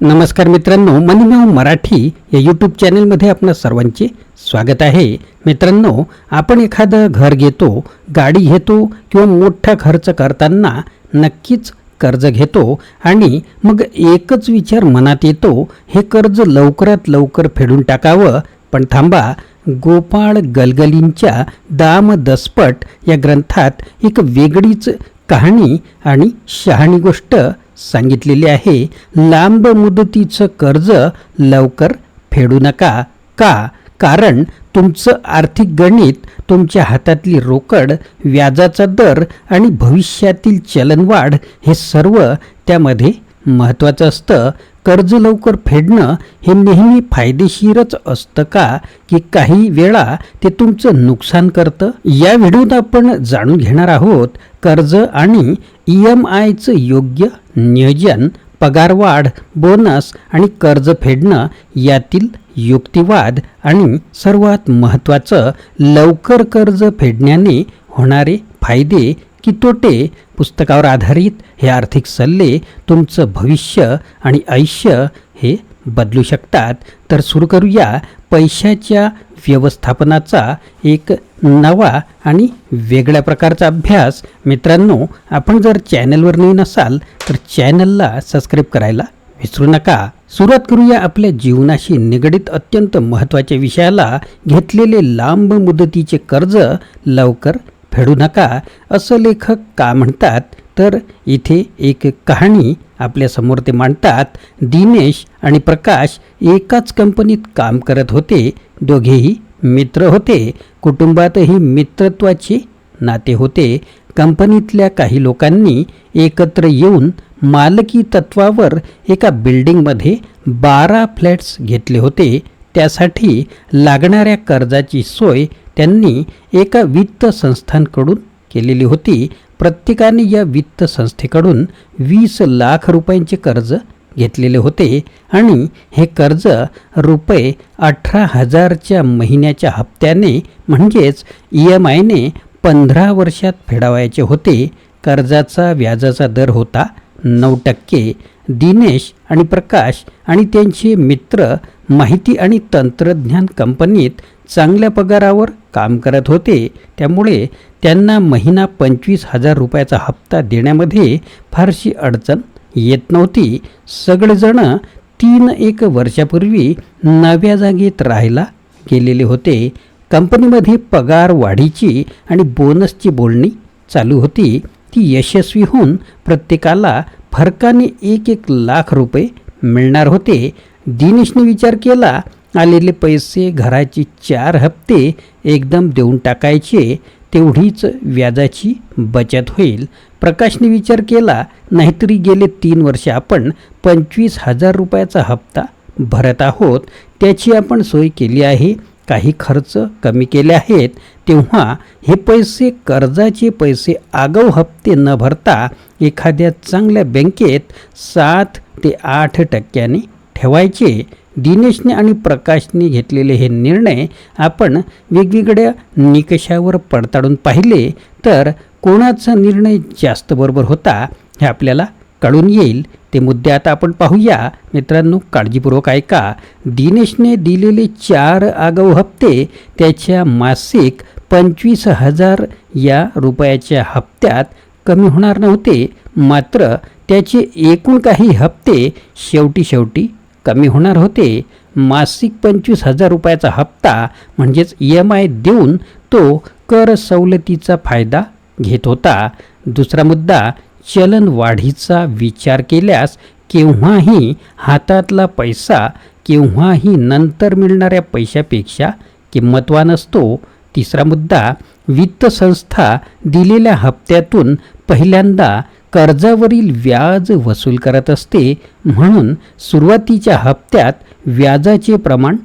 नमस्कार मित्रांनो मनीमेव मराठी या यूट्यूब चॅनलमध्ये आपणा सर्वांचे स्वागत आहे. मित्रांनो आपण एखादं घर घेतो गाडी घेतो किंवा मोठा खर्च करताना नक्कीच कर्ज घेतो आणि मग एकच विचार मनात येतो हे कर्ज लवकरात लवकर फेडून टाकावं. पण थांबा गोपाळ गलगलींच्या दाम दसपट या ग्रंथात एक वेगळीच कहाणी आणि शहाणी गोष्ट सांगितलेले आहे लांब मुदतीचं कर्ज लवकर फेडू नका. का? कारण तुमचं आर्थिक गणित तुमच्या हातातली रोकड व्याजाचा दर आणि भविष्यातील चलनवाढ हे सर्व त्यामध्ये महत्त्वाचं असतं कर्ज लवकर फेडणं हे नेहमी फायदेशीरच असतं का? की काही वेळा ते तुमचं नुकसान करतं? या व्हिडिओत आपण जाणून घेणार आहोत कर्ज आणि ई एम आयचं योग्य नियोजन पगारवाढ बोनस आणि कर्ज फेडणं यातील युक्तिवाद आणि सर्वात महत्त्वाचं लवकर कर्ज फेडण्याने होणारे फायदे की तोटे पुस्तकावर आधारित हे आर्थिक सल्ले तुमचं भविष्य आणि आयुष्य हे बदलू शकतात. तर सुरू करूया पैशाच्या व्यवस्थापनाचा एक नवा आणि वेगळ्या प्रकारचा अभ्यास. मित्रांनो आपण जर चॅनलवर नवीन असाल तर चॅनलला सबस्क्राईब करायला विसरू नका. सुरुवात करूया आपल्या जीवनाशी निगडित अत्यंत महत्त्वाच्या विषयाला घेतलेले लांब मुदतीचे कर्ज लवकर फेडू नका असं लेखक का म्हणतात? तर इथे एक कहाणी आपल्यासमोर ते मांडतात. दिनेश आणि प्रकाश एकाच कंपनीत काम करत होते. दोघेही मित्र होते. कुटुंबातही मित्रत्वाचे नाते होते. कंपनीतल्या काही लोकांनी एकत्र येऊन मालकी तत्वावर एका बिल्डिंगमध्ये बारा फ्लॅट्स घेतले होते. त्यासाठी लागणाऱ्या कर्जाची सोय त्यांनी एका वित्त संस्थांकडून केलेली होती. प्रत्येकाने या वित्त संस्थेकडून वीस लाख रुपयांचे कर्ज घेतलेले होते आणि हे कर्ज रुपये अठरा हजारच्या महिन्याच्या हप्त्याने म्हणजेच ई एम आयने पंधरा वर्षात फेडावायचे होते. कर्जाचा व्याजाचा दर होता नऊ टक्के. दिनेश आणि प्रकाश आणि त्यांचे मित्र माहिती आणि तंत्रज्ञान कंपनीत चांगल्या पगारावर काम करत होते. त्यामुळे त्यांना महिना पंचवीस हजार रुपयाचा हप्ता देण्यामध्ये फारशी अडचण येत नव्हती. सगळेजण तीन एक वर्षापूर्वी नव्या जागेत राहायला गेलेले होते. कंपनीमध्ये पगार वाढीची आणि बोनसची बोलणी चालू होती. ती यशस्वी होऊन प्रत्येकाला फरकाने एक एक लाख रुपये मिळणार होते. दिनेशने विचार केला आलेले पैसे घराचे चार हप्ते एकदम देऊन टाकायचे तेवढीच व्याजाची बचत होईल. प्रकाशने विचार केला नाहीतरी गेले तीन वर्ष आपण पंचवीस हजार रुपयाचा हप्ता भरत आहोत त्याची आपण सोय केली आहे काही खर्च कमी केले आहेत तेव्हा हे पैसे कर्जाचे पैसे आगाऊ हप्ते न भरता एखाद्या चांगल्या बँकेत सात ते आठ टक्क्याने ठेवायचे दिनेशने आणि प्रकाशने घेतलेले हे निर्णय आपण वेगवेगळ्या निकषावर पडताळून पाहिले तर कोणाचा निर्णय जास्त बरोबर होता हे आपल्याला कळून येईल. ते मुद्दे आता आपण पाहूया. मित्रांनो काळजीपूर्वक ऐका. दिनेशने दिलेले चार आगाऊ हप्ते त्याच्या मासिक पंचवीस हजार या रुपयाच्या हप्त्यात कमी होणार नव्हते. मात्र त्याचे एकूण काही हप्ते शेवटी शेवटी कमी होणार होते. मासिक पंचवीस हजार रुपयाचा हप्ता म्हणजेच ई एम आय देऊन तो कर सवलतीचा फायदा घेत होता. दुसरा मुद्दा चलन वाढीचा विचार केल्यास केव्हाही हातातला पैसा केव्हाही नंतर मिळणाऱ्या पैशापेक्षा किंमतवान असतो. तिसरा मुद्दा वित्त संस्था दिलेल्या हप्त्यातून पहिल्यांदा कर्जावरील व्याज वसूल करत असते. म्हणून सुरुवातीच्या हप्त्यात व्याजाचे प्रमाण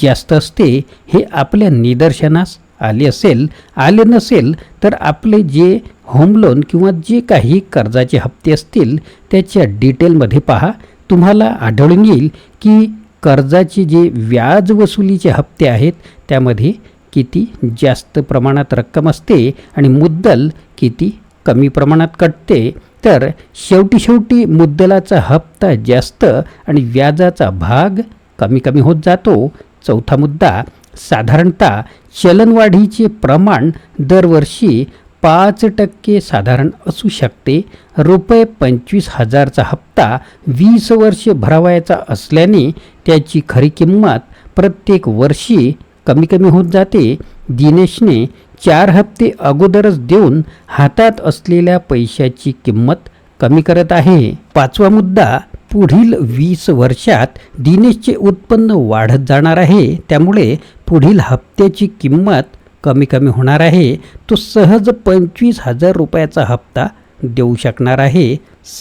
जास्त असते. हे आपल्या निदर्शनास आले असेल आले नसेल तर आपले जे होम लोन किंवा जे काही कर्जाचे हप्ते असतील त्याच्या डिटेलमध्ये पहा. तुम्हाला आढळून येईल की कर्जाचे जे व्याज वसुलीचे हप्ते आहेत त्यामध्ये किती जास्त प्रमाणात रक्कम असते आणि मुद्दल किती कमी प्रमाणात कटते तर शेवटी शेवटी मुद्दलाचा हप्ता जास्त आणि व्याजाचा भाग कमी कमी होत जातो. चौथा मुद्दा साधारणतः चलनवाढीचे प्रमाण दरवर्षी पाच टक्के साधारण असू शकते. रुपये पंचवीस हजारचा हप्ता वीस वर्षे भरावायचा असल्याने त्याची खरी किंमत प्रत्येक वर्षी कमी कमी होत जाते. दिनेशने चार हप्ते अगोदरच देऊन हातात असलेल्या पैशाची किंमत कमी करत आहे. पाचवा मुद्दा पुढील वीस वर्षात दिनेशचे उत्पन्न वाढत जाणार आहे. त्यामुळे पुढील हप्त्याची किंमत कमी कमी होणार आहे. तो सहज पंचवीस हजार रुपयाचा हप्ता देऊ शकणार आहे.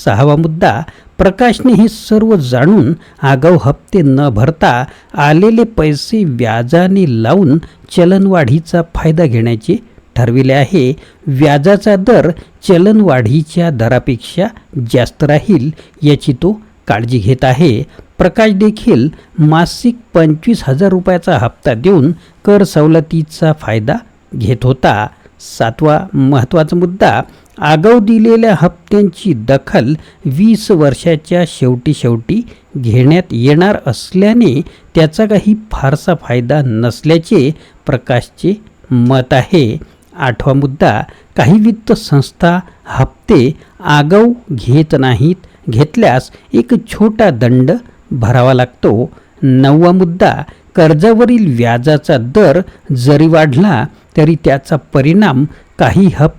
सहावा मुद्दा प्रकाशने हे सर्व जाणून आगाऊ हप्ते न भरता आलेले पैसे व्याजाने लावून चलनवाढीचा फायदा घेण्याचे ठरविले आहे. व्याजाचा दर चलनवाढीच्या दरापेक्षा जास्त राहील याची तो काळजी घेत आहे. प्रकाश देखील मासिक पंचवीस हजार रुपयाचा हप्ता देऊन कर सवलतीचा फायदा घेत होता. सातवा महत्त्वाचा मुद्दा आगाऊ दिलेल्या हप्त्यांची दखल वीस वर्षाच्या शेवटी शेवटी घेण्यात येणार असल्याने त्याचा काही फारसा फायदा नसल्याचे प्रकाशचे मत आहे. आठवा मुद्दा काही वित्त संस्था हप्ते आगाऊ घेत नाहीत घेतल्यास एक छोटा दंड भरावा लागतो. नववा मुद्दा कर्जावरील व्याजाचा दर जरी वाढला तरी त्याचा परिणाम काही हप्ते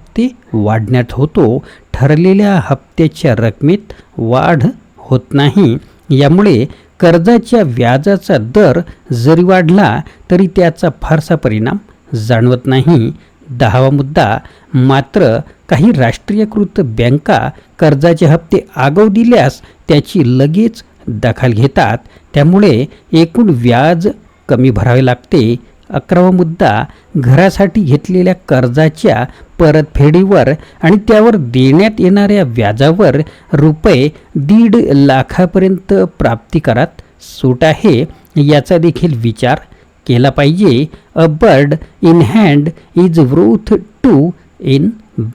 वाढण्यात होतो. ठरलेल्या हप्त्याच्या रकमेत वाढ होत नाही. यामुळे कर्जाच्या व्याजाचा दर जरी वाढला तरी त्याचा फारसा परिणाम जाणवत नाही. दहावा मुद्दा मात्र काही राष्ट्रीयकृत बँका कर्जाचे हप्ते आगाऊ दिल्यास त्याची लगेच दखल घेतात. त्यामुळे एकूण व्याज कमी भरावे लागते. अकरावा मुद्दा घरासाठी घेतलेल्या कर्जाच्या परतफेडीवर आणि त्यावर देण्यात येणाऱ्या व्याजावर रुपये दीड लाखापर्यंत प्राप्तिकरात सूट आहे याचा देखील विचार केला पाहिजे. A bird in hand is worth two in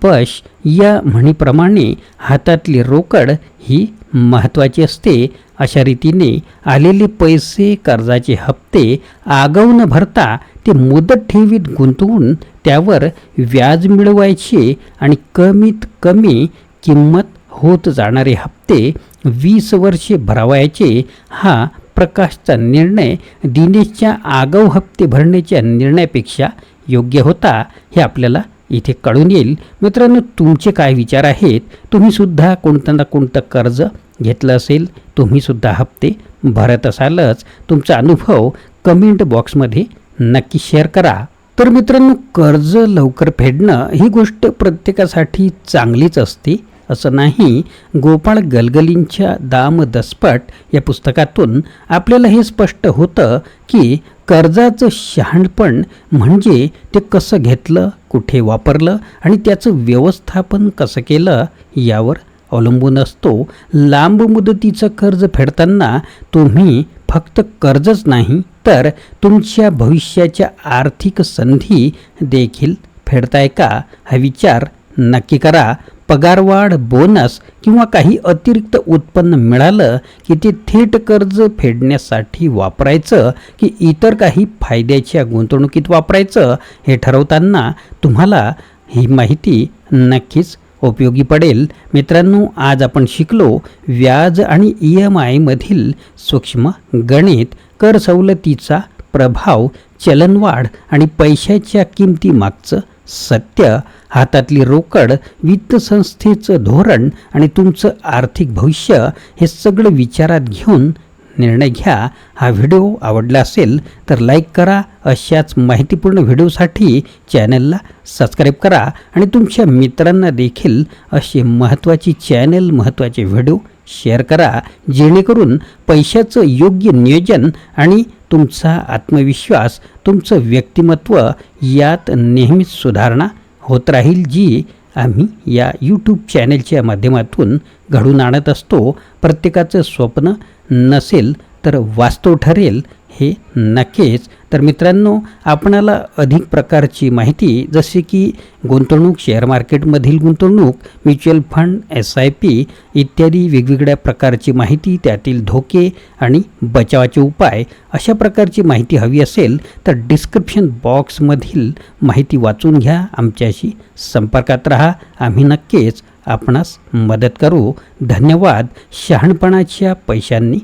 bush या म्हणीप्रमाणे हातातली रोकड ही महत्त्वाची असते. अशा रीतीने आलेले पैसे कर्जाचे हप्ते आगाऊ न भरता ते मुदत ठेवीत गुंतवून त्यावर व्याज मिळवायचे आणि कमीत कमी किंमत होत जाणारे हप्ते वीस वर्षे भरावायचे हा प्रकाशचा निर्णय दिनेशच्या आगाऊ हप्ते भरण्याच्या निर्णयापेक्षा योग्य होता हे आपल्याला इथे कळून येईल. मित्रांनो तुमचे काय विचार आहेत? तुम्हीसुद्धा कोणतं ना कोणतं कर्ज घेतलं असेल? तुम्हीसुद्धा हप्ते भरत असालच. तुमचा अनुभव कमेंट बॉक्समध्ये नक्की शेअर करा. तर मित्रांनो कर्ज लवकर फेडणं ही गोष्ट प्रत्येकासाठी चांगलीच असते. असं नाही गोपाळ गलगलींच्या दाम दसपट या पुस्तकातून आपल्याला हे स्पष्ट होतं की कर्जाचं शहाणपण म्हणजे ते कसं घेतलं कुठे वापरलं आणि त्याचं व्यवस्थापन कसं केलं यावर अवलंबून असतो. लांब मुदतीचं कर्ज फेडताना तुम्ही फक्त कर्जच नाही तर तुमच्या भविष्याच्या आर्थिक संधी देखील फेडताय का? हा विचार नक्की करा. पगारवाढ बोनस किंवा काही अतिरिक्त उत्पन्न मिळालं की ते थेट कर्ज फेडण्यासाठी वापरायचं की इतर काही फायद्याच्या गुंतवणुकीत वापरायचं हे ठरवताना तुम्हाला ही माहिती नक्कीच उपयोगी पडेल. मित्रांनो आज आपण शिकलो व्याज आणि ई एम आयमधील सूक्ष्म गणित कर सवलतीचा प्रभाव चलनवाढ आणि पैशाच्या किमतीमागचं सत्य हातातली रोकड वित्तसंस्थेचं धोरण आणि तुमचं आर्थिक भविष्य हे सगळं विचारात घेऊन निर्णय घ्या. हा व्हिडिओ आवडला असेल तर लाईक करा. अशाच माहितीपूर्ण व्हिडिओसाठी चॅनलला सबस्क्राईब करा आणि तुमच्या मित्रांना देखील असे महत्त्वाची चॅनल महत्त्वाचे व्हिडिओ शेअर करा. जेणेकरून पैशाचं योग्य नियोजन आणि तुमचा आत्मविश्वास तुमचं व्यक्तिमत्व यात नेहमीच सुधारणा होत राहील जी आम्ही या यूट्यूब चॅनेलच्या माध्यमातून घडून आणत असतो. प्रत्येकाचं स्वप्न नसेल तर वास्तव ठरेल. हे नक्कीच. तर मित्रांनो आपणाला अधिक प्रकारची माहिती जसे की गुंतवणूक शेअर मार्केटमधील गुंतवणूक mutual fund S I P इत्यादी वेगवेगळ्या प्रकारची माहिती त्यातील धोके आणि बचावाचे उपाय अशा प्रकारची माहिती हवी असेल तर डिस्क्रिप्शन बॉक्समधील माहिती वाचून घ्या आमच्याशी संपर्कात राहा. आम्ही नक्कीच आपणास मदत करू. धन्यवाद. शहाणपणाच्या पैशांनी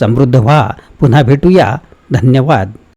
समृद्ध व्हा. पुन्हा भेटूया. धन्यवाद.